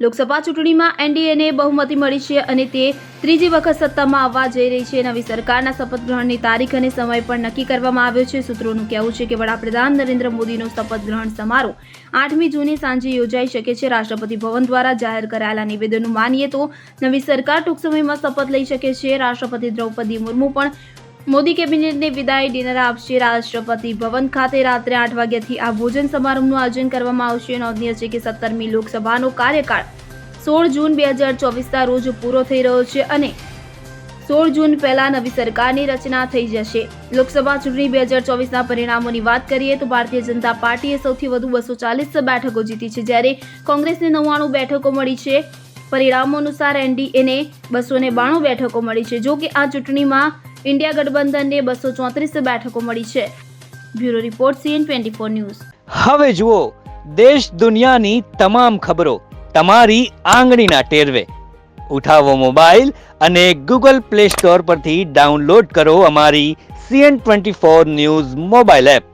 લોકસભા ચૂંટણીમાં એનડીએને બહુમતી મળી છે અને તે ત્રીજી વખત સત્તામાં આવવા જઈ રહી છે. નવી સરકારના શપથ ગ્રહણની તારીખ અને સમય પણ નક્કી કરવામાં આવ્યો છે. સૂત્રોનું કહેવું છે કે વડાપ્રધાન નરેન્દ્ર મોદીનો શપથ ગ્રહણ સમારોહ આઠમી જૂને સાંજે યોજાઈ શકે છે. રાષ્ટ્રપતિ ભવન દ્વારા જાહેર કરાયેલા નિવેદનનું માનીએ તો નવી સરકાર ટૂંક સમયમાં શપથ લઈ શકે છે. રાષ્ટ્રપતિ દ્રૌપદી મુર્મુ પણ મોદી કેબિનેટને વિદાય ડિનર આપશે. રાષ્ટ્રપતિ ભવન ખાતે રાત્રે આઠ વાગ્યાથી આ ભોજન સમારંભનું આયોજન કરવામાં આવશે. નોંધનીય છે કે સત્તરમી લોકસભાનો કાર્યકાળ સોળ જૂન બે હજાર ચોવીસના રોજ પૂરો થઈ રહ્યો છે અને સોળ જૂન પહેલા નવી સરકારની રચના થઈ જશે. લોકસભા ચૂંટણી બે હજાર ચોવીસના પરિણામોની વાત કરીએ તો ભારતીય જનતા પાર્ટીએ સૌથી વધુ બસો ચાલીસ બેઠકો જીતી છે. જ્યારે કોંગ્રેસને નવ્વાણું બેઠકો મળી છે. પરિણામો અનુસાર એનડીએને બસો ને બાણું બેઠકો મળી છે. જો કે આ ચૂંટણીમાં ઇન્ડિયા ગઠબંધનને બસો ચોત્રીસ બેઠકો મળી છે. Bureau report CN twenty four news. હવે જુઓ, દેશ દુનિયાની તમામ ખબરો તમારી આંગળીના ટેરવે. ઉઠાવો મોબાઈલ અને ગૂગલ પ્લે સ્ટોર પરથી ડાઉનલોડ કરો અમારી CN twenty four news mobile app.